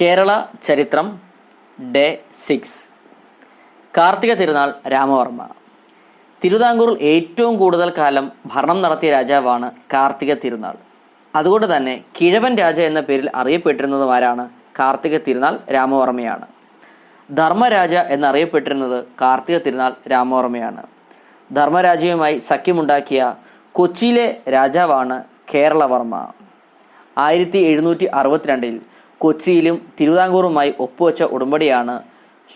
കേരള ചരിത്രം day six. Karthika Thirunal Ramavarma. തിരുവിതാംകൂറിൽ ഏറ്റവും കൂടുതൽ കാലം ഭരണം നടത്തിയ രാജാവാണ് കാർത്തിക തിരുനാൾ. അതുകൊണ്ട് തന്നെ കിഴവൻ രാജ എന്ന പേരിൽ അറിയപ്പെട്ടിരുന്നതും ആരാണ്? കാർത്തിക തിരുനാൾ രാമവർമ്മയാണ്. ധർമ്മരാജ എന്നറിയപ്പെട്ടിരുന്നത് കാർത്തിക തിരുനാൾ രാമവർമ്മയാണ്. ധർമ്മരാജയുമായി സഖ്യമുണ്ടാക്കിയ കൊച്ചിയിലെ രാജാവാണ് കേരളവർമ്മ. ആയിരത്തി എഴുന്നൂറ്റി അറുപത്തിരണ്ടിൽ കൊച്ചിയിലും തിരുവിതാംകൂറുമായി ഒപ്പുവെച്ച ഉടമ്പടിയാണ്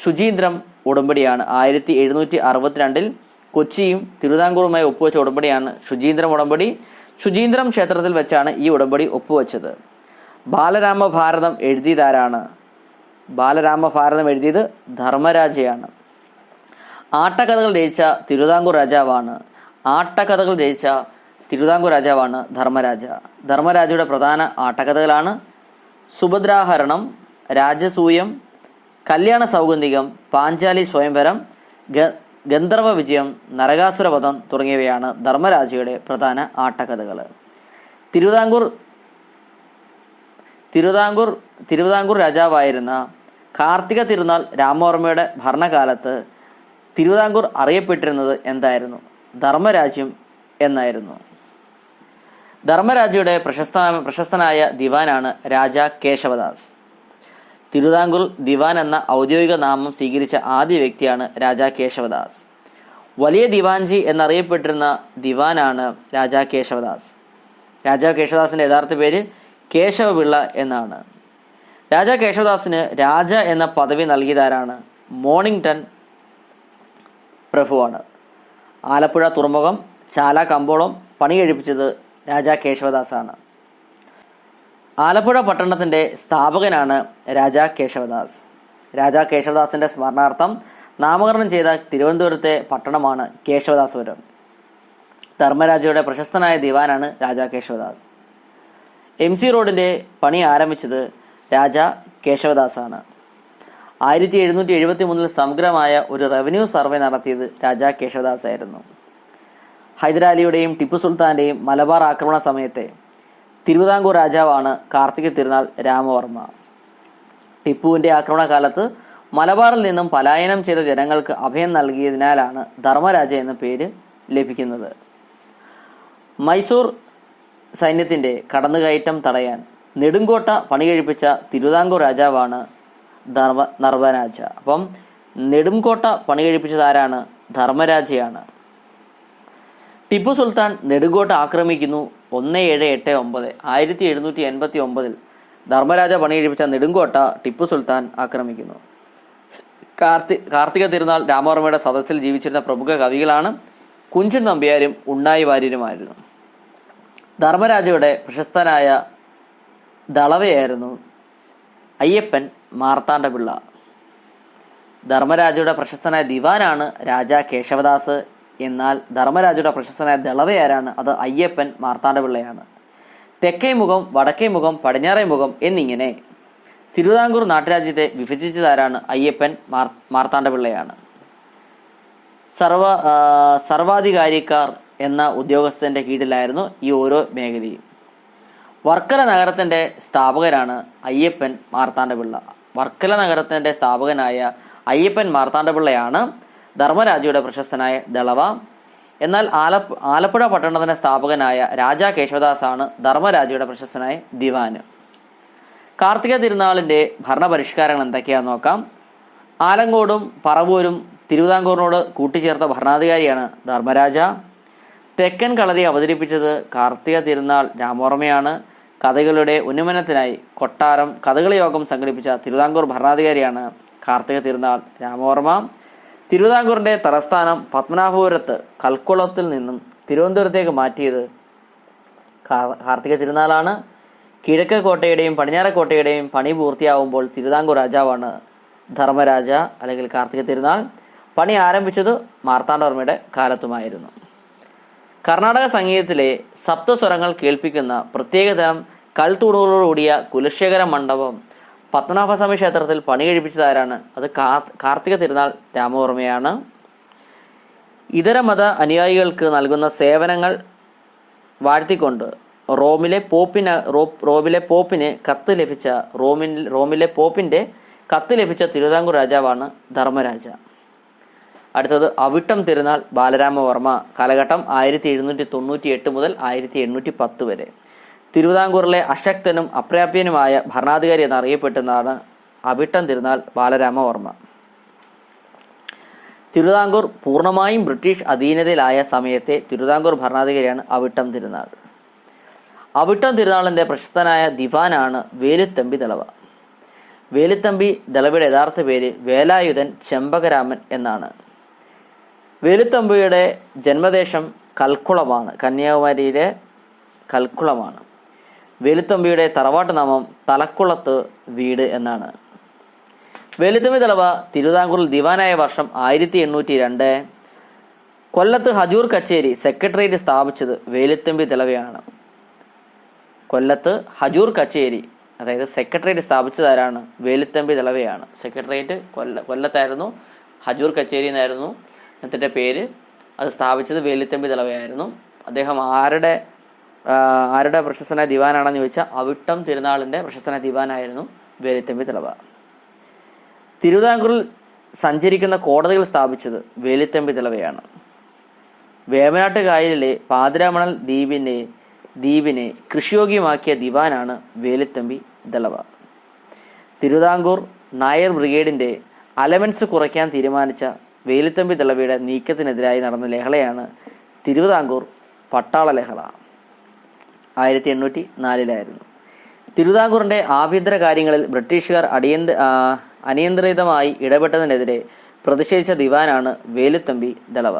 ശുചീന്ദ്രം ഉടമ്പടിയാണ്. ആയിരത്തി എഴുന്നൂറ്റി അറുപത്തിരണ്ടിൽ കൊച്ചിയും തിരുവിതാംകൂറുമായി ഒപ്പുവെച്ച ഉടമ്പടിയാണ് ശുചീന്ദ്രം ഉടമ്പടി. ശുചീന്ദ്രം ക്ഷേത്രത്തിൽ വെച്ചാണ് ഈ ഉടമ്പടി ഒപ്പുവെച്ചത്. ബാലരാമഭാരതം എഴുതിയതാരാണ്? ബാലരാമഭാരതം എഴുതിയത് ധർമ്മരാജയാണ്. ആട്ടക്കഥകൾ രചിച്ച തിരുവിതാംകൂർ രാജാവാണ്. ആട്ടക്കഥകൾ രചിച്ച തിരുവിതാംകൂർ രാജാവാണ് ധർമ്മരാജ. ധർമ്മരാജയുടെ പ്രധാന ആട്ടക്കഥകളാണ് സുഭദ്രാഹരണം രാജസൂയം കല്യാണ സൗഗന്ധികം പാഞ്ചാലി സ്വയംവരം ഗന്ധർവ വിജയം നരകാസുരവധം തുടങ്ങിയവയാണ് ധർമ്മരാജയുടെ പ്രധാന ആട്ടക്കഥകൾ. തിരുവിതാംകൂർ തിരുവിതാംകൂർ തിരുവിതാംകൂർ രാജാവായിരുന്ന കാർത്തിക തിരുനാൾ രാമവർമ്മയുടെ ഭരണകാലത്ത് തിരുവിതാംകൂർ അറിയപ്പെട്ടിരുന്നത് എന്തായിരുന്നു? ധർമ്മരാജ്യം എന്നായിരുന്നു. ധർമ്മരാജയുടെ പ്രശസ്ത പ്രശസ്തനായ ദിവാനാണ് രാജ കേശവദാസ്. തിരുവിതാംകൂർ ദിവാൻ എന്ന ഔദ്യോഗിക നാമം സ്വീകരിച്ച ആദ്യ വ്യക്തിയാണ് രാജ കേശവദാസ്. വലിയ ദിവാൻജി എന്നറിയപ്പെട്ടിരുന്ന ദിവാനാണ് രാജ കേശവദാസ്. രാജ കേശവദാസിന്റെ യഥാർത്ഥ പേര് കേശവപിള്ള എന്നാണ്. രാജ കേശവദാസിന് രാജ എന്ന പദവി നൽകിയതാരാണ്? മോണിംഗ്ടൺ പ്രഭുവാണ്. ആലപ്പുഴ തുറമുഖം ചാല കമ്പോളം പണി കഴിപ്പിച്ചത് രാജാ കേശവദാസാണ്. ആലപ്പുഴ പട്ടണത്തിന്റെ സ്ഥാപകനാണ് രാജാ കേശവദാസ്. രാജാ കേശവദാസിന്റെ സ്മരണാർത്ഥം നാമകരണം ചെയ്ത തിരുവനന്തപുരത്തെ പട്ടണമാണ് കേശവദാസപുരം. ധർമ്മരാജയുടെ പ്രശസ്തനായ ദിവാനാണ് രാജാ കേശവദാസ്. എം സി റോഡിന്റെ പണി ആരംഭിച്ചത് രാജാ കേശവദാസാണ്. ആയിരത്തി എഴുന്നൂറ്റി എഴുപത്തി മൂന്നിൽ സമഗ്രമായ ഒരു റവന്യൂ സർവേ നടത്തിയത് രാജാ കേശവദാസ് ആയിരുന്നു ഹൈദരാലിയുടെയും ടിപ്പു സുൽത്താന്റെയും മലബാർ ആക്രമണ സമയത്തെ തിരുവിതാംകൂർ രാജാവാണ് കാർത്തിക തിരുനാൾ രാമവർമ്മ. ടിപ്പുവിന്റെ ആക്രമണകാലത്ത് മലബാറിൽ നിന്നും പലായനം ചെയ്ത ജനങ്ങൾക്ക് അഭയം നൽകിയതിനാലാണ് ധർമ്മരാജ എന്ന പേര് ലഭിക്കുന്നത്. മൈസൂർ സൈന്യത്തിന്റെ കടന്നുകയറ്റം തടയാൻ നെടുങ്കോട്ട പണി കഴിപ്പിച്ച തിരുവിതാംകൂർ രാജാവാണ് ധർമ്മ നർവരാജ അപ്പം നെടുങ്കോട്ട പണി കഴിപ്പിച്ചത് ധർമ്മരാജയാണ്. ടിപ്പു സുൽത്താൻ നെടുങ്കോട്ട് ആക്രമിക്കുന്നു ഒന്ന് ഏഴ് എട്ട് ഒമ്പത്. ആയിരത്തി എഴുന്നൂറ്റി എൺപത്തി ഒമ്പതിൽ ധർമ്മരാജ പണി കഴിപ്പിച്ച നെടുങ്കോട്ട ടിപ്പു സുൽത്താൻ ആക്രമിക്കുന്നു. കാർത്തി കാർത്തിക തിരുനാൾ രാമവർമ്മയുടെ സദസ്സിൽ ജീവിച്ചിരുന്ന പ്രമുഖ കവികളാണ് കുഞ്ചൻ നമ്പ്യാരും ഉണ്ണായി വാര്യരുമായിരുന്നു. ധർമ്മരാജയുടെ പ്രശസ്തനായ ദളവയായിരുന്നു അയ്യപ്പൻ മാർത്താണ്ഡപിള്ള. ധർമ്മരാജയുടെ പ്രശസ്തനായ ദിവാനാണ് രാജാ കേശവദാസ് എന്നാൽ ധർമ്മരാജയുടെ പ്രശസ്തനായ ദളവയാരാണ് അത് അയ്യപ്പൻ മാർത്താണ്ഡപിള്ളയാണ് തെക്കേ മുഖം വടക്കേ മുഖം പടിഞ്ഞാറേ മുഖം എന്നിങ്ങനെ. തിരുവിതാംകൂർ നാട്ടുരാജ്യത്തെ വിഭജിച്ചതാരാണ് അയ്യപ്പൻ മാർ മാർത്താണ്ഡപിള്ളയാണ് സർവ സർവാധികാരിക്കാർ എന്ന ഉദ്യോഗസ്ഥന്റെ കീഴിലായിരുന്നു ഈ ഓരോ മേഖലയും. വർക്കല നഗരത്തിന്റെ സ്ഥാപകരാണ് അയ്യപ്പൻ മാർത്താണ്ഡപിള്ള വർക്കല നഗരത്തിന്റെ സ്ഥാപകനായ അയ്യപ്പൻ മാർത്താണ്ഡപിള്ളയാണ് ധർമ്മരാജയുടെ പ്രശസ്തനായ ദളവ. എന്നാൽ ആലപ്പ ആലപ്പുഴ പട്ടണത്തിന്റെ സ്ഥാപകനായ രാജാ കേശവദാസാണ് ധർമ്മരാജയുടെ പ്രശസ്തനായ ദിവാന്. കാർത്തിക തിരുനാളിന്റെ ഭരണപരിഷ്കാരങ്ങൾ എന്തൊക്കെയാണെന്ന് നോക്കാം. ആലങ്കോടും പറവൂരും തിരുവിതാംകൂറിനോട് കൂട്ടിച്ചേർത്ത ഭരണാധികാരിയാണ് ധർമ്മരാജ. തെക്കൻ കളരി അവതരിപ്പിച്ചത് കാർത്തിക തിരുനാൾ രാമവർമ്മയാണ്. കഥകളുടെ ഉന്നമനത്തിനായി കൊട്ടാരം കഥകളി യോഗം സംഘടിപ്പിച്ച തിരുവിതാംകൂർ ഭരണാധികാരിയാണ് കാർത്തിക തിരുനാൾ രാമവർമ്മ. തിരുവിതാംകൂറിന്റെ തലസ്ഥാനം പത്മനാഭപുരത്ത് കൽക്കുളത്തിൽ നിന്നും തിരുവനന്തപുരത്തേക്ക് മാറ്റിയത് കാർ- കാർത്തിക തിരുനാളാണ്. കിഴക്കേ കോട്ടയുടെയും പടിഞ്ഞാറേ പണി പൂർത്തിയാവുമ്പോൾ തിരുവിതാംകൂർ രാജാവാണ് ധർമ്മരാജ അല്ലെങ്കിൽ കാർത്തിക തിരുനാൾ. പണി ആരംഭിച്ചത് മാർത്താണ്ഡവർമ്മയുടെ കാലത്തുമായിരുന്നു. കർണാടക സംഗീതത്തിലെ സപ്തസ്വരങ്ങൾ കേൾപ്പിക്കുന്ന പ്രത്യേകതരം കൽത്തൂണുകളോടുകൂടിയ കുലശേഖര മണ്ഡപം പത്മനാഭസ്വാമി ക്ഷേത്രത്തിൽ പണി കഴിപ്പിച്ചതാരാണ് അത് കാർത്തിക തിരുനാൾ രാമവർമ്മയാണ്. ഇതര മത അനുയായികൾക്ക് നൽകുന്ന സേവനങ്ങൾ വാഴ്ത്തിക്കൊണ്ട് റോമിലെ പോപ്പിന് റോമിലെ പോപ്പിന് കത്ത് ലഭിച്ച റോമിൻ റോമിലെ പോപ്പിന്റെ കത്ത് ലഭിച്ച തിരുവിതാംകൂർ രാജാവാണ് ധർമ്മരാജ. അടുത്തത് അവിട്ടം തിരുനാൾ ബാലരാമവർമ്മ. കാലഘട്ടം ആയിരത്തി എഴുന്നൂറ്റി തൊണ്ണൂറ്റി എട്ട് മുതൽ ആയിരത്തി എണ്ണൂറ്റി പത്ത് വരെ. തിരുവിതാംകൂറിലെ അശക്തനും അപ്രാപ്യനുമായ ഭരണാധികാരി എന്നറിയപ്പെട്ടുന്നതാണ് അവിട്ടം തിരുനാൾ ബാലരാമവർമ്മ തിരുവിതാംകൂർ പൂർണമായും ബ്രിട്ടീഷ് അധീനതയിലായ സമയത്തെ തിരുവിതാംകൂർ ഭരണാധികാരിയാണ് അവിട്ടം തിരുനാൾ. അവിട്ടം തിരുനാളിന്റെ പ്രശസ്തനായ ദിവാനാണ് വേലുത്തമ്പി ദളവ. വേലുത്തമ്പി ദളവയുടെ യഥാർത്ഥ പേര് വേലായുധൻ ചെമ്പകരാമൻ എന്നാണ്. വേലുത്തമ്പിയുടെ ജന്മദേശം കൽക്കുളമാണ് കന്യാകുമാരിയിലെ കൽക്കുളമാണ്. വേലുത്തമ്പിയുടെ തറവാട്ട് നാമം തലക്കുളത്ത് വീട് എന്നാണ്. വേലുത്തമ്പി തലവ തിരുവിതാംകൂറിൽ ദിവാനായ വർഷം ആയിരത്തി എണ്ണൂറ്റി രണ്ട് കൊല്ലത്ത് ഹജൂർ കച്ചേരി സെക്രട്ടേറിയറ്റ് സ്ഥാപിച്ചത് വേലുത്തമ്പി തലവയാണ്. കൊല്ലത്ത് ഹജൂർ കച്ചേരി അതായത് സെക്രട്ടേറിയറ്റ് സ്ഥാപിച്ചതാരാണ്? വേലുത്തമ്പി തലവയാണ്. സെക്രട്ടേറിയറ്റ് കൊല്ല കൊല്ലത്തായിരുന്നു ഹജൂർ കച്ചേരി എന്നായിരുന്നു. അദ്ദേഹത്തിന്റെ പേര് അത് സ്ഥാപിച്ചത് വേലുത്തമ്പി തലവയായിരുന്നു. അദ്ദേഹം ആരുടെ ആരുടെ പ്രശസ്തനായ ദിവാനാണെന്ന് ചോദിച്ചാൽ അവിട്ടം തിരുനാളിന്റെ പ്രശസ്തനായ ദിവാനായിരുന്നു വേലുത്തമ്പി തിളവ. തിരുവിതാംകൂറിൽ സഞ്ചരിക്കുന്ന കോടതികൾ സ്ഥാപിച്ചത് വേലുത്തമ്പി തിളവയാണ്. വേമനാട്ട് കായലിലെ പാതിരാമണൽ ദ്വീപിനെ ദ്വീപിനെ കൃഷിയോഗ്യമാക്കിയ ദിവാനാണ് വേലുത്തമ്പി ദളവ തിരുവിതാംകൂർ നായർ ബ്രിഗേഡിന്റെ അലവൻസ് കുറയ്ക്കാൻ തീരുമാനിച്ച വേലുത്തമ്പി ദളവയുടെ നീക്കത്തിനെതിരായി നടന്ന ലഹളയാണ് തിരുവിതാംകൂർ പട്ടാള ലഹള. ആയിരത്തി എണ്ണൂറ്റി നാലിലായിരുന്നു തിരുവിതാംകൂറിന്റെ ആഭ്യന്തര കാര്യങ്ങളിൽ ബ്രിട്ടീഷുകാർ അടിയന്ത അനിയന്ത്രിതമായി ഇടപെട്ടതിനെതിരെ പ്രതിഷേധിച്ച ദിവാനാണ് വേലുത്തമ്പി ദളവ.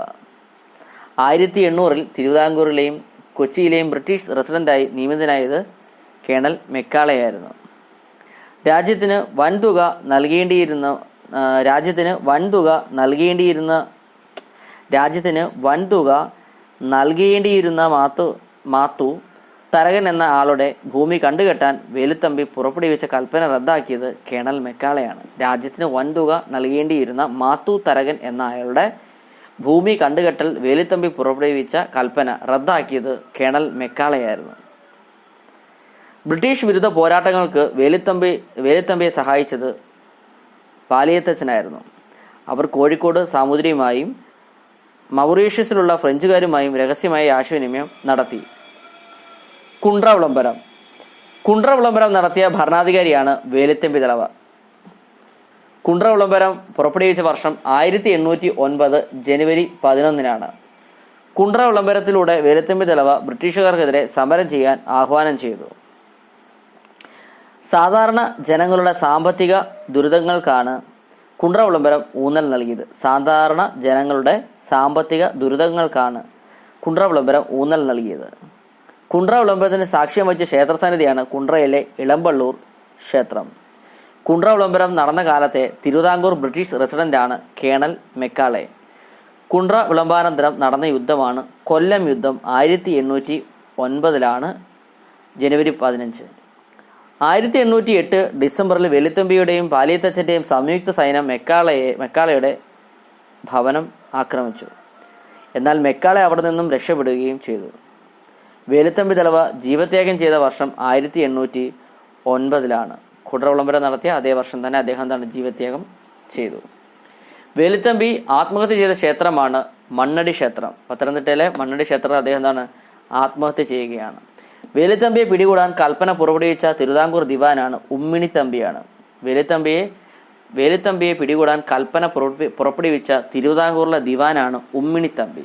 ആയിരത്തി എണ്ണൂറിൽ തിരുവിതാംകൂറിലെയും കൊച്ചിയിലെയും ബ്രിട്ടീഷ് റെസിഡന്റായി നിയമിതനായത് കേണൽ മെക്കാളയായിരുന്നു. രാജ്യത്തിന് വൻതുക നൽകേണ്ടിയിരുന്ന രാജ്യത്തിന് വൻതുക നൽകേണ്ടിയിരുന്ന രാജ്യത്തിന് വൻതുക നൽകേണ്ടിയിരുന്ന മാത്തു മാത്തു തരകൻ എന്ന ആളുടെ ഭൂമി കണ്ടുകെട്ടാൻ വേലുത്തമ്പി പുറപ്പെടുവിച്ച കൽപ്പന റദ്ദാക്കിയത് കേണൽ മെക്കാളയാണ്. രാജ്യത്തിന് വൻതുക നൽകേണ്ടിയിരുന്ന മാത്തു തരകൻ എന്ന അയാളുടെ ഭൂമി കണ്ടുകെട്ടൽ വേലുത്തമ്പി പുറപ്പെടുവിച്ച കൽപ്പന റദ്ദാക്കിയത് കേണൽ മെക്കാളയായിരുന്നു. ബ്രിട്ടീഷ് വിരുദ്ധ പോരാട്ടങ്ങൾക്ക് വേലുത്തമ്പി വേലുത്തമ്പിയെ സഹായിച്ചത് പാലിയത്തച്ഛനായിരുന്നു. അവർ കോഴിക്കോട് സാമൂതിരിയുമായും മൗറീഷ്യസിലുള്ള ഫ്രഞ്ചുകാരുമായും രഹസ്യമായ ആശയവിനിമയം നടത്തി. കുണ്ട്ര വിളംബരം കുണ്ട്ര വിളംബരം നടത്തിയ ഭരണാധികാരിയാണ് വേലുത്തമ്പി തലവ. കുണ്ട്ര വിളംബരം പുറപ്പെടുവിച്ച വർഷം ആയിരത്തി എണ്ണൂറ്റി ഒൻപത് ജനുവരി പതിനൊന്നിനാണ്. കുണ്ട്ര വിളംബരത്തിലൂടെ വേലുത്തമ്പി തലവ ബ്രിട്ടീഷുകാർക്കെതിരെ സമരം ചെയ്യാൻ ആഹ്വാനം ചെയ്തു. സാധാരണ ജനങ്ങളുടെ സാമ്പത്തിക ദുരിതങ്ങൾക്കാണ് കുണ്ട്ര വിളംബരം ഊന്നൽ നൽകിയത്. സാധാരണ ജനങ്ങളുടെ സാമ്പത്തിക ദുരിതങ്ങൾക്കാണ് കുണ്ട്ര വിളംബരം ഊന്നൽ നൽകിയത്. കുണ്ട്ര വിളംബരത്തിന് സാക്ഷ്യം വഹിച്ച ക്ഷേത്രസന്നിധിയാണ് കുണ്ട്രയിലെ ഇളമ്പള്ളൂർ ക്ഷേത്രം. കുണ്ട്ര വിളംബരം നടന്ന കാലത്തെ തിരുവിതാംകൂർ ബ്രിട്ടീഷ് റെസിഡന്റാണ് കേണൽ മെക്കാളെ. കുണ്ട്ര വിളംബാനന്തരം നടന്ന യുദ്ധമാണ് കൊല്ലം യുദ്ധം ആയിരത്തി എണ്ണൂറ്റി ഒൻപതിലാണ് ജനുവരി പതിനഞ്ച്. ആയിരത്തി എണ്ണൂറ്റി എട്ട് ഡിസംബറിൽ വെല്ലുത്തമ്പിയുടെയും പാലിയത്തച്ഛന്റെയും സംയുക്ത സൈന്യം മെക്കാളയെ മെക്കാളയുടെ ഭവനം ആക്രമിച്ചു. എന്നാൽ മെക്കാളെ അവിടെ നിന്നും രക്ഷപ്പെടുകയും ചെയ്തു. വേലുത്തമ്പി തലവ ജീവത്യാഗം ചെയ്ത വർഷം ആയിരത്തി എണ്ണൂറ്റി ഒൻപതിലാണ്. കുടറ വിളംബരം നടത്തിയ അതേ വർഷം തന്നെ അദ്ദേഹം തന്നെ ജീവത്യാഗം ചെയ്തു. വേലുത്തമ്പി ആത്മഹത്യ ചെയ്ത ക്ഷേത്രമാണ് മണ്ണടി ക്ഷേത്രം. പത്തനംതിട്ടയിലെ മണ്ണടി ക്ഷേത്രം അദ്ദേഹം എന്താണ് ആത്മഹത്യ ചെയ്യുകയാണ്. വേലുത്തമ്പിയെ പിടികൂടാൻ കൽപ്പന പുറപ്പെടുവിച്ച തിരുവിതാംകൂർ ദിവാനാണ് ഉമ്മിണിത്തമ്പിയാണ് വേലുത്തമ്പിയെ വേലുത്തമ്പിയെ പിടികൂടാൻ കൽപ്പന പുറപ്പെ- പുറപ്പെടുവിച്ച തിരുവിതാംകൂറിലെ ദിവാനാണ് ഉമ്മിണിത്തമ്പി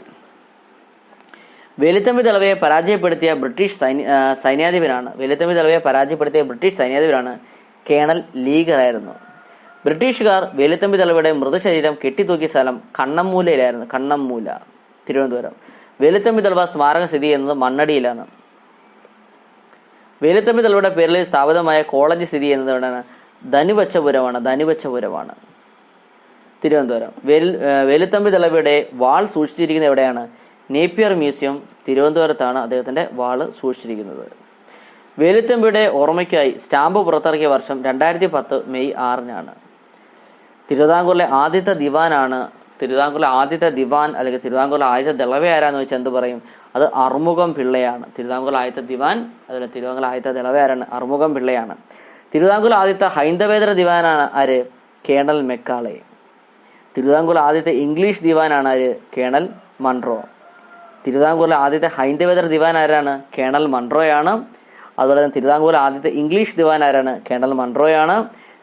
വേലുത്തമ്പി ദളവയെ പരാജയപ്പെടുത്തിയ ബ്രിട്ടീഷ് സൈന്യ ആ, സൈന്യാധിപനാണ് വേലുത്തമ്പി ദളവയെ പരാജയപ്പെടുത്തിയ ബ്രിട്ടീഷ് സൈന്യാധിപനാണ് കേണൽ ലീഗറായിരുന്നു. ബ്രിട്ടീഷുകാർ വേലുത്തമ്പി ദളവയുടെ മൃതശരീരം കെട്ടിത്തൂക്കിയ സ്ഥലം കണ്ണമ്മൂലയിലായിരുന്നു കണ്ണമ്മൂല തിരുവനന്തപുരം. വേലുത്തമ്പി ദളവ സ്മാരകം സ്ഥിതി ചെയ്യുന്നത് മണ്ണടിയിലാണ്. വേലുത്തമ്പി ദളവയുടെ പേരിൽ സ്ഥാപിതമായ കോളേജ് സ്ഥിതി ചെയ്യുന്നത് എവിടെയാണ് ധനുവച്ചപുരമാണ് ധനുവച്ചപുരമാണ് തിരുവനന്തപുരം. വെൽ വെളുത്തമ്പി ദളവയുടെ വാൾ സൂക്ഷിച്ചിരിക്കുന്നത് എവിടെയാണ്? നേപ്പിയർ മ്യൂസിയം തിരുവനന്തപുരത്താണ് അദ്ദേഹത്തിന്റെ വാൾ സൂക്ഷിച്ചിരിക്കുന്നത്. വേലുത്തമ്പിയുടെ ഓർമ്മയ്ക്കായി സ്റ്റാമ്പ് പുറത്തിറക്കിയ വർഷം രണ്ടായിരത്തി പത്ത് മെയ് ആറിനാണ്. തിരുവിതാംകൂറിലെ ആദ്യത്തെ ദിവാനാണ് തിരുവിതാംകൂറിലെ ആദ്യത്തെ ദിവാൻ അല്ലെങ്കിൽ തിരുവിതാംകൂറിലെ ആദ്യത്തെ ദളവ ആരാന്ന് വെച്ചാൽ എന്ത് പറയും? അത് അറുമുഖം പിള്ളയാണ്. തിരുവിതാംകൂറിലെ ആദ്യത്തെ ദിവാൻ അതുപോലെ തിരുവിതാംകൂറിലെ ആദ്യത്തെ ദളവ ആരാണ്? അറുമുഖം പിള്ളയാണ്. തിരുവിതാംകൂറിലെ ആദ്യത്തെ ഹൈന്ദവേതര ദിവാനാണ് ആര്? Colonel Macaulay. തിരുവിതാംകൂറിലെ ആദ്യത്തെ ഇംഗ്ലീഷ് ദിവാനാണ് ആര്? കേണൽ മൺട്രോ തിരുവിതാംകൂറിലെ ആദ്യത്തെ ഹൈന്ദവേതര ദിവാൻ ആരാണ് കേണൽ മൺട്രോയാണ് അതുപോലെ തന്നെ തിരുവിതാംകൂറിലെ ആദ്യത്തെ ഇംഗ്ലീഷ് ദിവാൻ ആരാണ് കേണൽ മൺട്രോയാണ്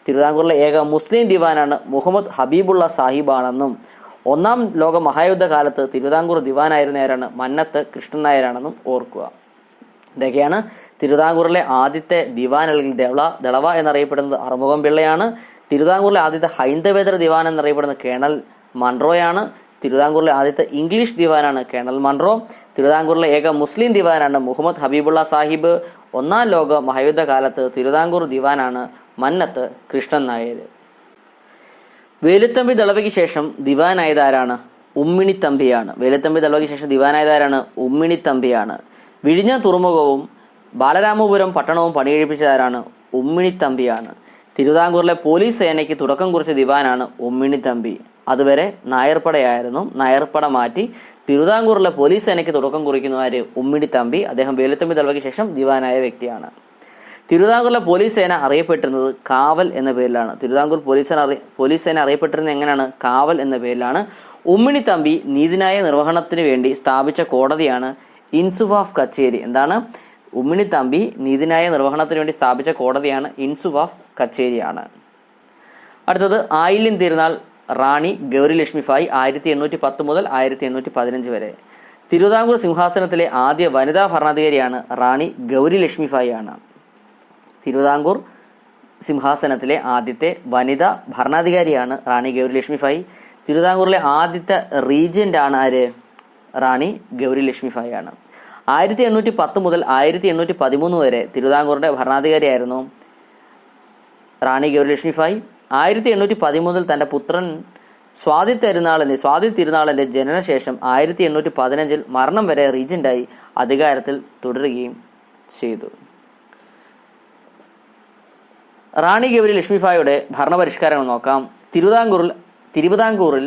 തിരുവിതാംകൂറിലെ ഏക മുസ്ലിം ദിവാനാണ് മുഹമ്മദ് ഹബീബുള്ള സാഹിബാണെന്നും ഒന്നാം ലോക മഹായുദ്ധ കാലത്ത് തിരുവിതാംകൂർ ദിവാനായിരുന്ന ആരാണ്? മന്നത്ത് കൃഷ്ണൻ നായരാണെന്നും ഓർക്കുക. ഇതൊക്കെയാണ് തിരുവിതാംകൂറിലെ ആദ്യത്തെ ദിവാൻ അല്ലെങ്കിൽ ദള ദളവ എന്നറിയപ്പെടുന്നത് അറുമുഖം പിള്ളയാണ്. തിരുവിതാംകൂറിലെ ആദ്യത്തെ ഹൈന്ദവേതര ദിവാൻ എന്നറിയപ്പെടുന്നത് കേണൽ മൺട്രോയാണ് തിരുവിതാംകൂറിലെ ആദ്യത്തെ ഇംഗ്ലീഷ് ദിവാനാണ് കേണൽ മൺറോ. തിരുവിതാംകൂറിലെ ഏക മുസ്ലിം ദിവാനാണ് മുഹമ്മദ് ഹബീബുള്ള സാഹിബ്. ഒന്നാം ലോക മഹായുദ്ധ കാലത്ത് തിരുവിതാംകൂർ ദിവാനാണ് മന്നത്ത് കൃഷ്ണൻ നായർ. വേലുത്തമ്പി ദളവയ്ക്ക് ശേഷം ദിവാനായത് ആരാണ് ഉമ്മിണിത്തമ്പിയാണ്. വേലുത്തമ്പി ദളവയ്ക്ക് ശേഷം ദിവാനായതാരാണ്? ഉമ്മിണിത്തമ്പിയാണ്. വിഴിഞ്ഞ തുറമുഖവും ബാലരാമപുരം പട്ടണവും പണികഴിപ്പിച്ചതാരാണ്? ഉമ്മിണിത്തമ്പിയാണ്. തിരുവിതാംകൂറിലെ പോലീസ് സേനയ്ക്ക് തുടക്കം കുറിച്ച ദിവാനാണ് ഉമ്മിണിത്തമ്പി. അതുവരെ നായർപ്പടയായിരുന്നു. നായർപ്പട മാറ്റി തിരുവിതാംകൂറിലെ പോലീസ് സേനയ്ക്ക് തുടക്കം കുറിക്കുന്ന ആര് ഉമ്മിണിത്തമ്പി അദ്ദേഹം വേലുത്തമ്പി തലവയ്ക്ക് ശേഷം ദിവാനായ വ്യക്തിയാണ്. തിരുവിതാംകൂറിലെ പോലീസ് സേന അറിയപ്പെട്ടിരുന്നത് കാവൽ എന്ന പേരിലാണ്. തിരുവിതാംകൂർ പോലീസ് സേന അറി പോലീസ് സേന അറിയപ്പെട്ടിരുന്നത് എങ്ങനെയാണ്? കാവൽ എന്ന പേരിലാണ്. ഉമ്മിണിത്തമ്പി നീതിന്യായ നിർവഹണത്തിന് വേണ്ടി സ്ഥാപിച്ച കോടതിയാണ് ഇൻസുഫ് ഓഫ് കച്ചേരി. എന്താണ്? ഉമ്മിണിത്തമ്പി നീതിന്യായ നിർവഹണത്തിന് വേണ്ടി സ്ഥാപിച്ച കോടതിയാണ് ഇൻസുഫ് ഓഫ് കച്ചേരിയാണ്. അടുത്തത് ആയില്യം തിരുനാൾ റാണി ഗൗരി ഫായ് ആയിരത്തി എണ്ണൂറ്റി പത്ത് മുതൽ ആയിരത്തി എണ്ണൂറ്റി പതിനഞ്ച് വരെ. തിരുവിതാംകൂർ സിംഹാസനത്തിലെ ആദ്യ വനിതാ ഭരണാധികാരിയാണ് റാണി ഗൗരി ഫായ് ആണ് തിരുവിതാംകൂർ സിംഹാസനത്തിലെ ആദ്യത്തെ വനിതാ ഭരണാധികാരിയാണ് റാണി ഗൗരി ഫായ് തിരുവിതാംകൂറിലെ ആദ്യത്തെ റീജന്റ് ആണ് ആര്? റാണി ഗൗരി ഫായ് ആണ് ആയിരത്തി എണ്ണൂറ്റി പത്ത് മുതൽ ആയിരത്തി എണ്ണൂറ്റി പതിമൂന്ന് വരെ തിരുവിതാംകൂറിന്റെ ഭരണാധികാരിയായിരുന്നു റാണി ഗൗരി ലക്ഷ്മിഫായി ആയിരത്തി എണ്ണൂറ്റി പതിമൂന്നിൽ തന്റെ പുത്രൻ സ്വാതി തിരുനാളിന്റെ സ്വാതി തിരുനാളിന്റെ ജനനശേഷം ആയിരത്തി എണ്ണൂറ്റി പതിനഞ്ചിൽ മരണം വരെ റീജന്റായി അധികാരത്തിൽ തുടരുകയും ചെയ്തു. റാണി ഗൗരി ലക്ഷ്മിഫായുടെ ഭരണപരിഷ്കാരങ്ങൾ നോക്കാം. തിരുവിതാംകൂറിൽ തിരുവിതാംകൂറിൽ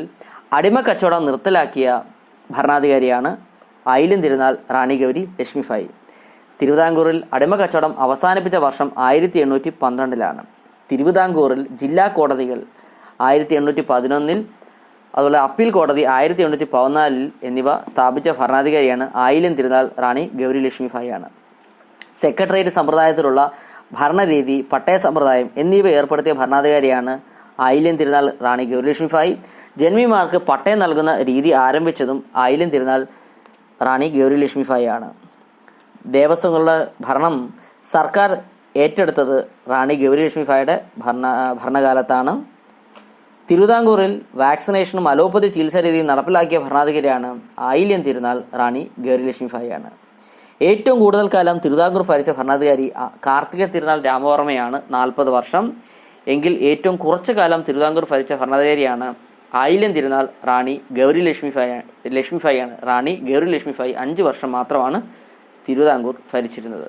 അടിമ കച്ചവടം നിർത്തലാക്കിയ ഭരണാധികാരിയാണ് അയിലും തിരുനാൾ റാണി ഗൗരി ലക്ഷ്മിഫായി തിരുവിതാംകൂറിൽ അടിമ കച്ചവടം അവസാനിപ്പിച്ച വർഷം ആയിരത്തി എണ്ണൂറ്റി പന്ത്രണ്ടിലാണ് തിരുവിതാംകൂറിൽ ജില്ലാ കോടതികൾ ആയിരത്തി എണ്ണൂറ്റി പതിനൊന്നിൽ അതുപോലെ അപ്പീൽ കോടതി ആയിരത്തി എണ്ണൂറ്റി പതിനാലിൽ എന്നിവ സ്ഥാപിച്ച ഭരണാധികാരിയാണ് ആയില്യം തിരുനാൾ റാണി ഗൗരി ലക്ഷ്മി ഭായിയാണ് സെക്രട്ടേറിയറ്റ് സമ്പ്രദായത്തിലുള്ള ഭരണരീതി പട്ടയ സമ്പ്രദായം എന്നിവ ഏർപ്പെടുത്തിയ ഭരണാധികാരിയാണ് ആയില്യം തിരുനാൾ റാണി ഗൗരിലക്ഷ്മിഫായി ജന്മിമാർക്ക് പട്ടയം നൽകുന്ന രീതി ആരംഭിച്ചതും ആയില്യം തിരുനാൾ റാണി ഗൗരിലക്ഷ്മിഫായി ആണ് ദേവസ്വങ്ങളുടെ ഭരണം സർക്കാർ ഏറ്റെടുത്തത് റാണി ഗൗരിലക്ഷ്മിഫായുടെ ഭരണ ഭരണകാലത്താണ്. തിരുവിതാംകൂറിൽ വാക്സിനേഷനും അലോപ്പതി ചികിത്സാ രീതിയും നടപ്പിലാക്കിയ ഭരണാധികാരിയാണ് ആയില്യം തിരുനാൾ റാണി ഗൗരിലക്ഷ്മി ഫായാണ് ഏറ്റവും കൂടുതൽ കാലം തിരുവിതാംകൂർ ഭരിച്ച ഭരണാധികാരി കാർത്തിക തിരുനാൾ രാമവർമ്മയാണ് നാൽപ്പത് വർഷം. എങ്കിൽ ഏറ്റവും കുറച്ചു കാലം തിരുവിതാംകൂർ ഭരിച്ച ഭരണാധികാരിയാണ് ആയില്യം തിരുനാൾ റാണി ഗൗരി ലക്ഷ്മിഫായി ലക്ഷ്മി ഫായാണ് റാണി ഗൗരി ലക്ഷ്മി ഫായ് അഞ്ച് വർഷം മാത്രമാണ് തിരുവിതാംകൂർ ഭരിച്ചിരുന്നത്.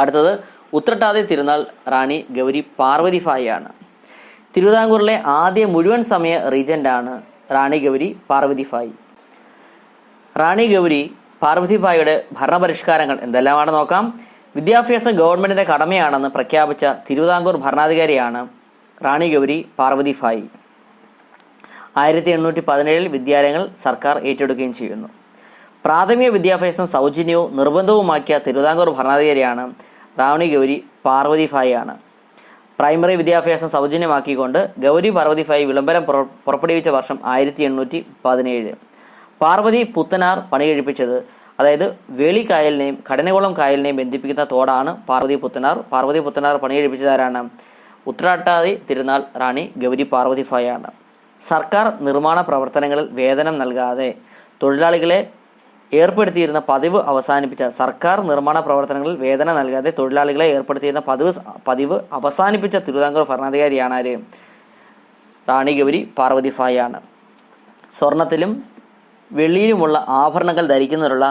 അടുത്തത് ഉത്രട്ടാതി തിരുനാൾ റാണി ഗൗരി പാർവതി ഫായിയാണ് തിരുവിതാംകൂറിലെ ആദ്യ മുഴുവൻ സമയ റീജന്റാണ് റാണി ഗൗരി പാർവതി ഫായി റാണി ഗൗരി പാർവതി ഫായിയുടെ ഭരണപരിഷ്കാരങ്ങൾ എന്തെല്ലാമാണ് നോക്കാം? വിദ്യാഭ്യാസ ഗവൺമെന്റിന്റെ കടമയാണെന്ന് പ്രഖ്യാപിച്ച തിരുവിതാംകൂർ ഭരണാധികാരിയാണ് റാണി ഗൗരി പാർവതി ഫായി ആയിരത്തി എണ്ണൂറ്റി പതിനേഴിൽ വിദ്യാലയങ്ങൾ സർക്കാർ ഏറ്റെടുക്കുകയും ചെയ്യുന്നു. പ്രാഥമിക വിദ്യാഭ്യാസം സൗജന്യവും നിർബന്ധവുമാക്കിയ തിരുവിതാംകൂർ ഭരണാധികാരിയാണ് റാണി ഗൗരി പാർവതി ആണ്. പ്രൈമറി വിദ്യാഭ്യാസം സൗജന്യമാക്കിക്കൊണ്ട് ഗൗരി പാർവതി ഫായ് വിളംബരം പുറ- പുറപ്പെടുവിച്ച വർഷം ആയിരത്തി എണ്ണൂറ്റി പതിനേഴ് പാർവതി പുത്തനാർ പണികഴിപ്പിച്ചത് അതായത് വേളി കായലിനെയും കടനകുളം കായലിനെയും ബന്ധിപ്പിക്കുന്ന തോടാണ് പാർവതി പുത്തനാർ. പാർവതി പുത്തനാർ പണികഴിപ്പിച്ചതാരാണ് ഉത്രാട്ടാതി തിരുനാൾ റാണി ഗൗരി പാർവതി ആണ്. സർക്കാർ നിർമ്മാണ പ്രവർത്തനങ്ങളിൽ വേതനം നൽകാതെ തൊഴിലാളികളെ ഏർപ്പെടുത്തിയിരുന്ന പതിവ് അവസാനിപ്പിച്ച സർക്കാർ നിർമ്മാണ പ്രവർത്തനങ്ങളിൽ വേതന നൽകാതെ തൊഴിലാളികളെ ഏർപ്പെടുത്തിയിരുന്ന പതിവ് പതിവ് അവസാനിപ്പിച്ച തിരുവിതാംകൂർ ഭരണാധികാരിയാണ് ആര് റാണി ഗൗരി പാർവതി ഫായാണ് സ്വർണത്തിലും വെള്ളിയിലുമുള്ള ആഭരണങ്ങൾ ധരിക്കുന്നതിനുള്ള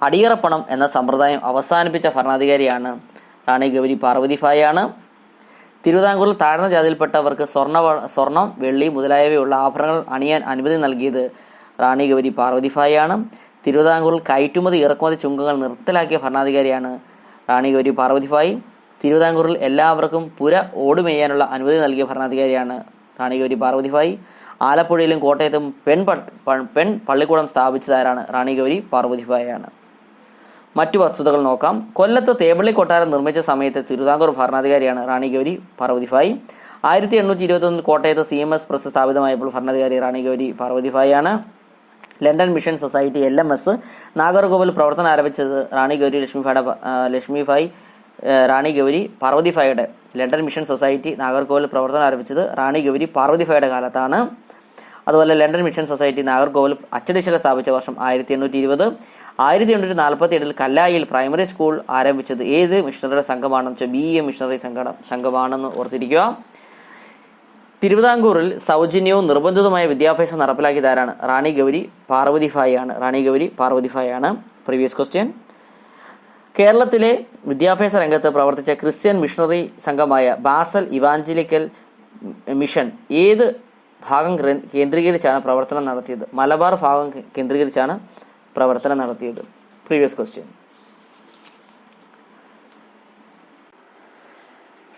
അടിയറപ്പണം എന്ന സമ്പ്രദായം അവസാനിപ്പിച്ച ഭരണാധികാരിയാണ് റാണി ഗൗരി പാർവതി ഫായാണ് തിരുവിതാംകൂറിൽ താഴ്ന്ന ജാതിയിൽപ്പെട്ടവർക്ക് സ്വർണ സ്വർണം വെള്ളി മുതലായവയുള്ള ആഭരണങ്ങൾ അണിയാൻ അനുമതി നൽകിയത് റാണി ഗൗരി പാർവതി ആണ് തിരുവിതാംകൂറിൽ കയറ്റുമതി ഇറക്കുമതി ചുങ്കങ്ങൾ നിർത്തലാക്കിയ ഭരണാധികാരിയാണ് റാണി ഗൗരി പാർവതിഭായി. തിരുവിതാംകൂറിൽ എല്ലാവർക്കും പുര ഓടുമെയ്യാനുള്ള അനുമതി നൽകിയ ഭരണാധികാരിയാണ് റാണി ഗൗരി പാർവതിഭായി. ആലപ്പുഴയിലും കോട്ടയത്തും പെൺ പെൺ പള്ളിക്കൂടം സ്ഥാപിച്ചതാരാണ് റാണി ഗൗരി പാർവതിഭായാണ് മറ്റു വസ്തുതകൾ നോക്കാം. കൊല്ലത്ത് തേവള്ളി കൊട്ടാരം നിർമ്മിച്ച സമയത്ത് തിരുവിതാംകൂർ ഭരണാധികാരിയാണ് റാണി ഗൗരി പാർവതിഭായി. ആയിരത്തി എണ്ണൂറ്റി ഇരുപത്തൊന്നിൽ കോട്ടയത്ത് സി എം എസ് പ്രസ് സ്ഥാപിതമായപ്പോൾ ഭരണാധികാരി Rani Gauri പാർവതിഭായാണ് London mission society L M S Nagercoil പ്രവർത്തനം ആരംഭിച്ചത് റാണി ഗൗരി ലക്ഷ്മിഫായുടെ ലക്ഷ്മിഫായ് റാണി ഗൗരി പാർവതിഫായുടെ ലണ്ടൻ മിഷൻ സൊസൈറ്റി നാഗർകോവിൽ പ്രവർത്തനം ആരംഭിച്ചത് റാണി ഗൗരി പാർവതിഫായുടെ കാലത്താണ്. അതുപോലെ ലണ്ടൻ മിഷൻ സൊസൈറ്റി നാഗർകോവിൽ അച്ചടിശാല സ്ഥാപിച്ച വർഷം ആയിരത്തി എണ്ണൂറ്റി ഇരുപത് ആയിരത്തി എണ്ണൂറ്റി നാൽപ്പത്തി എട്ടിൽ കല്ലായിൽ പ്രൈമറി സ്കൂൾ ആരംഭിച്ചത് ഏത് മിഷണറിയുടെ സംഘമാണെന്ന് വെച്ചാൽ ബി എ മിഷണറി സംഘടന സംഘമാണെന്ന് ഓർത്തിരിക്കുക. തിരുവിതാംകൂറിൽ സൗജന്യവും നിർബന്ധിതവുമായ വിദ്യാഭ്യാസം നടപ്പിലാക്കിയതാരാണ്? റാണി ഗൗരി പാർവതി ആണ് റാണി ഗൗരി പാർവതി ആണ് പ്രീവിയസ് ക്വസ്റ്റ്യൻ കേരളത്തിലെ വിദ്യാഭ്യാസ രംഗത്ത് പ്രവർത്തിച്ച ക്രിസ്ത്യൻ മിഷണറി സംഘമായ ബാസൽ ഇവാഞ്ചലിക്കൽ മിഷൻ ഏത് ഭാഗം കേന്ദ്ര- കേന്ദ്രീകരിച്ചാണ് പ്രവർത്തനം നടത്തിയത്? മലബാർ ഭാഗം കേന്ദ്രീകരിച്ചാണ് പ്രവർത്തനം നടത്തിയത്. Previous question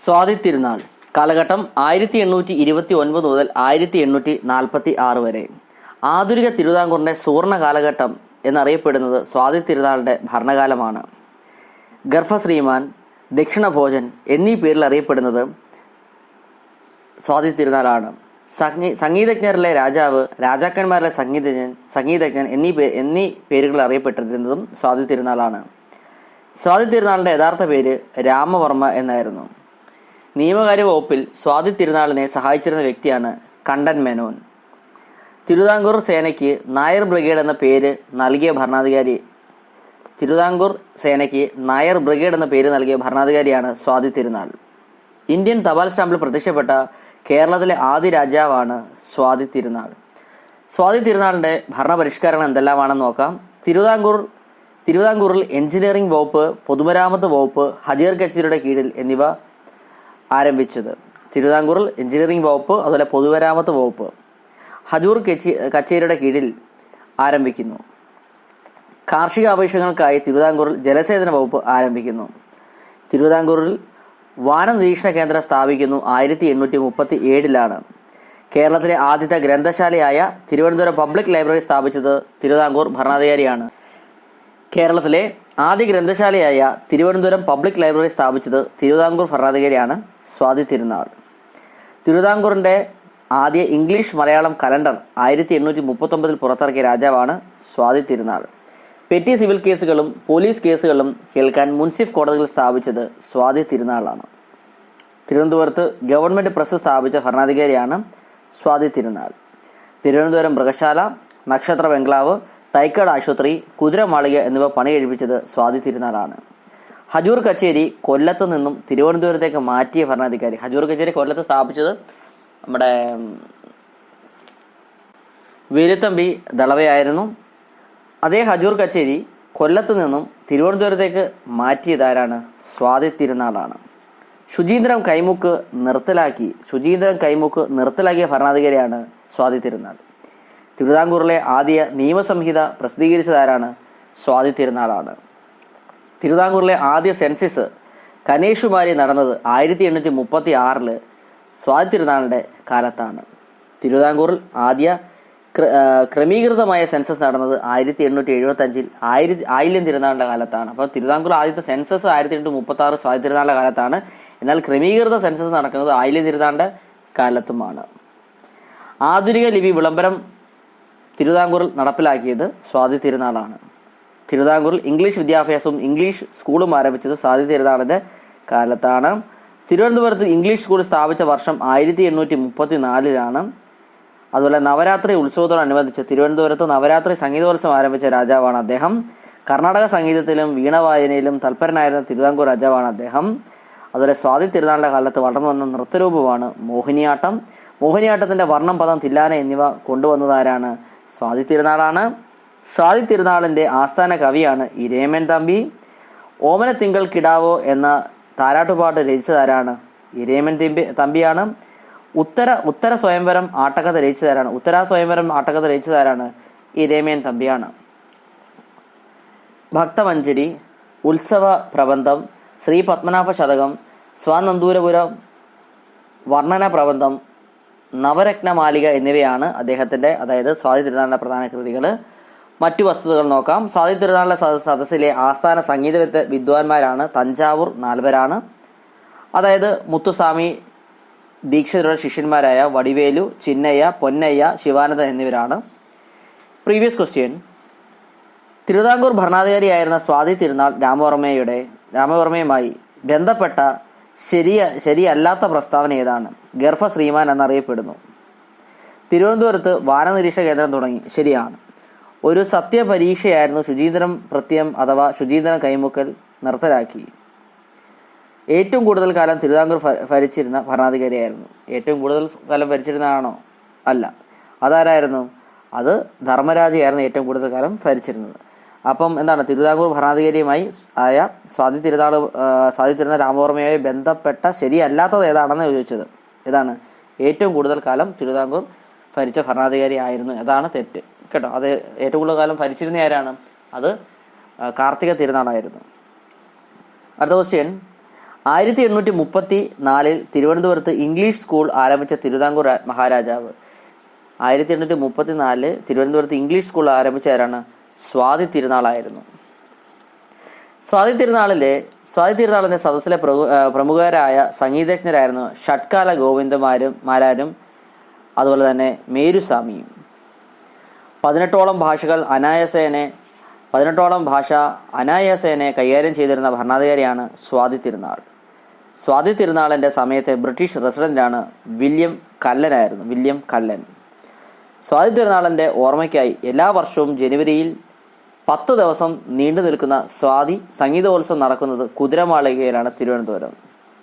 Swathi Thirunal. കാലഘട്ടം ആയിരത്തി എണ്ണൂറ്റി ഇരുപത്തി ഒൻപത് മുതൽ ആയിരത്തി എണ്ണൂറ്റി നാൽപ്പത്തി ആറ് വരെ. ആധുനിക തിരുവിതാംകൂറിന്റെ സുവർണ കാലഘട്ടം എന്നറിയപ്പെടുന്നത് സ്വാതി തിരുനാളിന്റെ ഭരണകാലമാണ്. ഗർഭശ്രീമാൻ ദക്ഷിണഭോജൻ എന്നീ പേരിൽ അറിയപ്പെടുന്നത് സ്വാതി തിരുനാളാണ്. സംഗീ സംഗീതജ്ഞരിലെ രാജാവ് രാജാക്കന്മാരിലെ സംഗീതജ്ഞൻ സംഗീതജ്ഞൻ എന്നീ പേ എന്നീ പേരുകൾ അറിയപ്പെട്ടിരുന്നതും സ്വാതി തിരുനാളാണ്. സ്വാതി തിരുനാളിന്റെ യഥാർത്ഥ പേര് രാമവർമ്മ എന്നായിരുന്നു. നിയമകാര്യ വകുപ്പിൽ സ്വാതി തിരുനാളിനെ സഹായിച്ചിരുന്ന വ്യക്തിയാണ് കണ്ടൻ മേനോൻ. തിരുവിതാംകൂർ സേനയ്ക്ക് നായർ ബ്രിഗേഡ് എന്ന പേര് നൽകിയ ഭരണാധികാരി തിരുവിതാംകൂർ സേനയ്ക്ക് നായർ ബ്രിഗേഡ് എന്ന പേര് നൽകിയ ഭരണാധികാരിയാണ് സ്വാതി തിരുനാൾ. ഇന്ത്യൻ തപാൽ സ്റ്റാമ്പിൽ പ്രത്യക്ഷപ്പെട്ട കേരളത്തിലെ ആദ്യ രാജാവാണ് സ്വാതി തിരുനാൾ. സ്വാതി തിരുനാളിന്റെ ഭരണപരിഷ്കരണം എന്തെല്ലാമാണെന്ന് നോക്കാം. തിരുവിതാംകൂർ തിരുവിതാംകൂറിൽ എഞ്ചിനീയറിംഗ് വകുപ്പ് പൊതുമരാമത്ത് വകുപ്പ് ഹജീർ കച്ചേരിയുടെ കീഴിൽ എന്നിവ ആരംഭിച്ചത്. തിരുവിതാംകൂറിൽ എഞ്ചിനീയറിംഗ് വകുപ്പ് അതുപോലെ പൊതുമരാമത്ത് വകുപ്പ്. ഹജൂർ കച്ചി കച്ചേരിയുടെ കീഴിൽ ആരംഭിക്കുന്നു. കാർഷിക ആവശ്യങ്ങൾക്കായി തിരുവിതാംകൂറിൽ ജലസേചന വകുപ്പ് ആരംഭിക്കുന്നു. തിരുവിതാംകൂറിൽ വാന നിരീക്ഷണ കേന്ദ്രം സ്ഥാപിക്കുന്നു ആയിരത്തി എണ്ണൂറ്റി മുപ്പത്തി ഏഴിലാണ് കേരളത്തിലെ ആദ്യത്തെ ഗ്രന്ഥശാലയായ തിരുവനന്തപുരം പബ്ലിക് ലൈബ്രറി സ്ഥാപിച്ചത് തിരുവിതാംകൂർ ഭരണാധികാരിയാണ്. കേരളത്തിലെ ആദ്യ ഗ്രന്ഥശാലയായ തിരുവനന്തപുരം പബ്ലിക് ലൈബ്രറി സ്ഥാപിച്ചത് തിരുവിതാംകൂർ ഭരണാധികാരിയാണ് സ്വാതി തിരുനാൾ. തിരുവിതാംകൂറിന്റെ ആദ്യ ഇംഗ്ലീഷ് മലയാളം കലണ്ടർ ആയിരത്തി എണ്ണൂറ്റി മുപ്പത്തൊമ്പതിൽ പുറത്തിറക്കിയ രാജാവാണ് സ്വാതി തിരുനാൾ. പെറ്റി സിവിൽ കേസുകളും പോലീസ് കേസുകളും കേൾക്കാൻ മുൻസിഫ് കോടതികൾ സ്ഥാപിച്ചത് സ്വാതി തിരുനാളാണ്. തിരുവനന്തപുരത്ത് ഗവൺമെന്റ് പ്രസ് സ്ഥാപിച്ച ഭരണാധികാരിയാണ് സ്വാതി തിരുനാൾ. തിരുവനന്തപുരം മൃഗശാല നക്ഷത്ര ബംഗ്ലാവ് തൈക്കാട് ആശുപത്രി കുതിരമാളിക എന്നിവ പണി കഴിപ്പിച്ചത് സ്വാതി തിരുനാളാണ്. ഹജൂർ കച്ചേരി കൊല്ലത്ത് നിന്നും തിരുവനന്തപുരത്തേക്ക് മാറ്റിയ ഭരണാധികാരി. ഹജൂർ കച്ചേരി കൊല്ലത്ത് സ്ഥാപിച്ചത് നമ്മുടെ വീരത്തമ്പി ദളവയായിരുന്നു അതേ ഹജൂർ കച്ചേരി കൊല്ലത്ത് നിന്നും തിരുവനന്തപുരത്തേക്ക് മാറ്റിയതാരാണ് സ്വാതി തിരുനാളാണ്. ശുചീന്ദ്രം കൈമുക്ക് നിർത്തലാക്കി ശുചീന്ദ്രം കൈമുക്ക് നിർത്തലാക്കിയ ഭരണാധികാരിയാണ് സ്വാതി തിരുനാൾ. തിരുവിതാംകൂറിലെ ആദ്യ നിയമസംഹിത പ്രസിദ്ധീകരിച്ചതാരാണ്? സ്വാതി തിരുനാളാണ്. തിരുവിതാംകൂറിലെ ആദ്യ സെൻസിസ് കനേഷുമാരി നടന്നത് ആയിരത്തി എണ്ണൂറ്റി മുപ്പത്തി ആറിൽ സ്വാതി തിരുനാളിന്റെ കാലത്താണ്. തിരുവിതാംകൂറിൽ ആദ്യ ക്ര- ക്രമീകൃതമായ സെൻസസ് നടന്നത് ആയിരത്തി എണ്ണൂറ്റി എഴുപത്തി അഞ്ചിൽ ആയിരത്തി ആയില്യം തിരുനാളിന്റെ കാലത്താണ്. അപ്പോൾ തിരുവിതാംകൂർ ആദ്യത്തെ സെൻസസ് ആയിരത്തി എണ്ണൂറ്റി മുപ്പത്തി ആറ് സ്വാതി തിരുനാളിന്റെ കാലത്താണ്. എന്നാൽ ക്രമീകൃത സെൻസസ് നടക്കുന്നത് ആയില്യം തിരുനാളിന്റെ കാലത്തുമാണ്. ആധുനിക ലിപി വിളംബരം തിരുവിതാംകൂറിൽ നടപ്പിലാക്കിയത് സ്വാതി തിരുനാളാണ്. തിരുവിതാംകൂറിൽ ഇംഗ്ലീഷ് വിദ്യാഭ്യാസവും ഇംഗ്ലീഷ് സ്കൂളും ആരംഭിച്ചത് സ്വാതി തിരുനാളിന്റെ കാലത്താണ്. തിരുവനന്തപുരത്ത് ഇംഗ്ലീഷ് സ്കൂൾ സ്ഥാപിച്ച വർഷം ആയിരത്തി എണ്ണൂറ്റി മുപ്പത്തി നാലിലാണ് അതുപോലെ നവരാത്രി ഉത്സവത്തോടനുബന്ധിച്ച് തിരുവനന്തപുരത്ത് നവരാത്രി സംഗീതോത്സവം ആരംഭിച്ച രാജാവാണ് അദ്ദേഹം. കർണാടക സംഗീതത്തിലും വീണവായനയിലും തൽപരനായിരുന്ന തിരുവിതാംകൂർ രാജാവാണ് അദ്ദേഹം. അതുപോലെ സ്വാതി തിരുനാളിന്റെ കാലത്ത് വളർന്നു വന്ന നൃത്തരൂപമാണ് മോഹിനിയാട്ടം. മോഹിനിയാട്ടത്തിന്റെ വർണം പദം തില്ലാന എന്നിവ കൊണ്ടുവന്നതാരാണ് സ്വാതി തിരുനാളാണ്. സ്വാതി തിരുനാളിന്റെ ആസ്ഥാന കവിയാണ് ഇരേമൻ തമ്പി. ഓമന തിങ്കൾ കിടാവോ എന്ന താരാട്ടുപാട്ട് രചിച്ചതാരാണ്? ഇരേമൻ തമ്പി തമ്പിയാണ്. ഉത്തര ഉത്തര സ്വയംവരം ആട്ടക്കഥ രചിച്ചതാരാണ്? ഉത്തര സ്വയംവരം ആട്ടക്കഥ രചിച്ചതാരാണ്? ഇരേമൻ തമ്പിയാണ്. ഭക്തമഞ്ജരി ഉത്സവ പ്രബന്ധം ശ്രീ പത്മനാഭ ശതകം സ്വാനന്ദൂരപുരം വർണന പ്രബന്ധം നവരത്നമാലിക എന്നിവയാണ് അദ്ദേഹത്തിന്റെ അതായത് സ്വാതി തിരുനാളിന്റെ പ്രധാന കൃതികൾ മറ്റു വസ്തുതകൾ നോക്കാം. സ്വാതി തിരുനാളിലെ സദസ്സിലെ ആസ്ഥാന സംഗീത വിദ്വ- വിദ്വാൻമാരാണ് തഞ്ചാവൂർ നാൽവരാണ്. അതായത് മുത്തുസ്വാമി ദീക്ഷിതരുടെ ശിഷ്യന്മാരായ വടിവേലു ചിന്നയ്യ പൊന്നയ്യ ശിവാനന്ദ എന്നിവരാണ്. Previous question. തിരുവിതാംകൂർ ഭരണാധികാരിയായിരുന്ന സ്വാതി തിരുനാൾ രാമവർമ്മയുടെ രാമവർമ്മയുമായി ബന്ധപ്പെട്ട ശരിയ ശരിയല്ലാത്ത പ്രസ്താവന ഏതാണ്? ഗർഭ ശ്രീമാൻ എന്നറിയപ്പെടുന്നു. തിരുവനന്തപുരത്ത് വാനനിരീക്ഷണ കേന്ദ്രം തുടങ്ങി. ശരിയാണ്. ഒരു സത്യപരീക്ഷയായിരുന്നു ശുചീന്ദ്രം പ്രത്യം അഥവാ ശുചീന്ദ്രം കൈമുക്കൽ നിർത്തലാക്കി. ഏറ്റവും കൂടുതൽ കാലം തിരുവിതാംകൂർ ഭരിച്ചിരുന്ന ഭരണാധികാരിയായിരുന്നു. ഏറ്റവും കൂടുതൽ കാലം ഭരിച്ചിരുന്നതാണോ? അല്ല. അതാരായിരുന്നു? അത് ധർമ്മരാജയായിരുന്നു ഏറ്റവും കൂടുതൽ കാലം ഭരിച്ചിരുന്നത്. അപ്പം എന്താണ് തിരുവിതാംകൂർ ഭരണാധികാരിയുമായി ആയ സ്വാതി തിരുനാൾ സ്വാതി തിരുനാൾ രാമവർമ്മയുമായി ബന്ധപ്പെട്ട ശരിയല്ലാത്തത് ഏതാണെന്ന് ചോദിച്ചത്? ഇതാണ് ഏറ്റവും കൂടുതൽ കാലം തിരുവിതാംകൂർ ഭരിച്ച ഭരണാധികാരി ആയിരുന്നു. അതാണ് തെറ്റ്. കേട്ടോ അത് ഏറ്റവും കൂടുതൽ കാലം ഭരിച്ചിരുന്ന ആരാണ്? അത് കാർത്തിക തിരുനാളായിരുന്നു. അടുത്ത ക്വസ്റ്റ്യൻ ആയിരത്തി എണ്ണൂറ്റി മുപ്പത്തി നാലിൽ തിരുവനന്തപുരത്ത് ഇംഗ്ലീഷ് സ്കൂൾ ആരംഭിച്ച തിരുവിതാംകൂർ മഹാരാജാവ്. ആയിരത്തി എണ്ണൂറ്റി മുപ്പത്തി നാലിൽ തിരുവനന്തപുരത്ത് ഇംഗ്ലീഷ് സ്കൂൾ ആരംഭിച്ച ആരാണ്? സ്വാതി തിരുനാളായിരുന്നു. സ്വാതി തിരുനാളിലെ സ്വാതി തിരുനാളിന്റെ സദസ്സിലെ പ്രമു- പ്രമുഖരായ സംഗീതജ്ഞരായിരുന്നു ഷട്കാല ഗോവിന്ദമാരും മാരാരും അതുപോലെ തന്നെ മേരുസ്വാമിയും. പതിനെട്ടോളം ഭാഷകൾ അനായാസേനെ പതിനെട്ടോളം ഭാഷ അനായാസേനെ കൈകാര്യം ചെയ്തിരുന്ന ഭരണാധികാരിയാണ് സ്വാതി തിരുനാൾ. സ്വാതി തിരുനാളിന്റെ സമയത്തെ ബ്രിട്ടീഷ് റെസിഡന്റാണ് വില്യം കല്ലനായിരുന്നു വില്യം കല്ലൻ. സ്വാതി ഓർമ്മയ്ക്കായി എല്ലാ വർഷവും ജനുവരിയിൽ പത്ത് ദിവസം നീണ്ടു നിൽക്കുന്ന സ്വാതി സംഗീതോത്സവം നടക്കുന്നത് കുതിരമാളികയിലാണ് തിരുവനന്തപുരം.